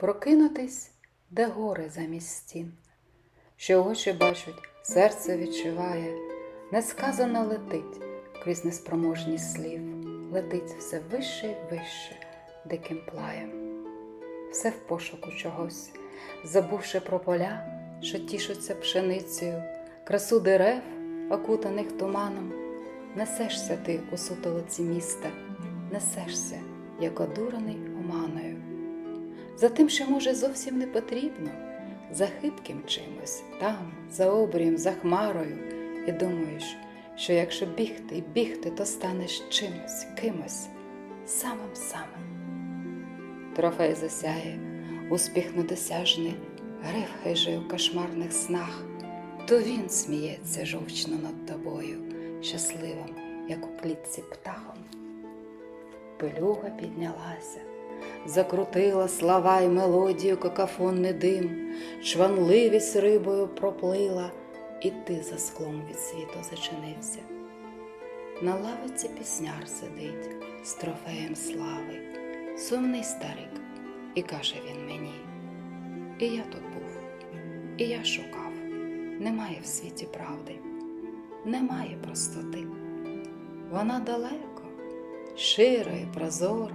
прокинутись, де гори замість стін, що очі бачать, серце відчуває, несказано летить крізь неспроможність слів, летить все вище й вище, диким плаєм, все в пошуку чогось, забувши про поля, що тішуться пшеницею, красу дерев, окутаних туманом, несешся ти у сутолиці міста, несешся, як одурений оманою. За тим, що може зовсім не потрібно, за хибким чимось, там, за обрієм, за хмарою, і думаєш, що якщо бігти і бігти, то станеш чимось, кимось, самим самим. Трофей засяє, успіх недосяжний, гриф хижий у кошмарних снах, то він сміється жовчно над тобою, щасливим, як у клітці птахом. Пилюга піднялася, закрутила слова й мелодію какафонний дим, чванливість рибою проплила, і ти за склом від світу зачинився. На лавиці пісняр сидить з трофеєм слави, сумний старик, і каже він мені: І я тут був, і я шукав, немає в світі правди, немає простоти. Вона далеко, шира і прозора,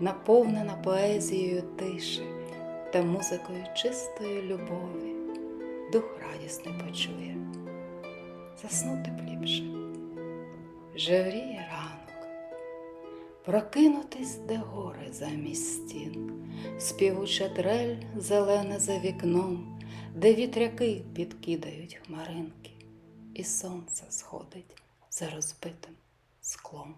наповнена поезією тиші та музикою чистої любові, дух радісний почує, заснути б ліпше. Жевріє ранок, прокинутись, де гори замість стін, співуча трель зелена за вікном, де вітряки підкидають хмаринки, і сонце сходить за розбитим склом.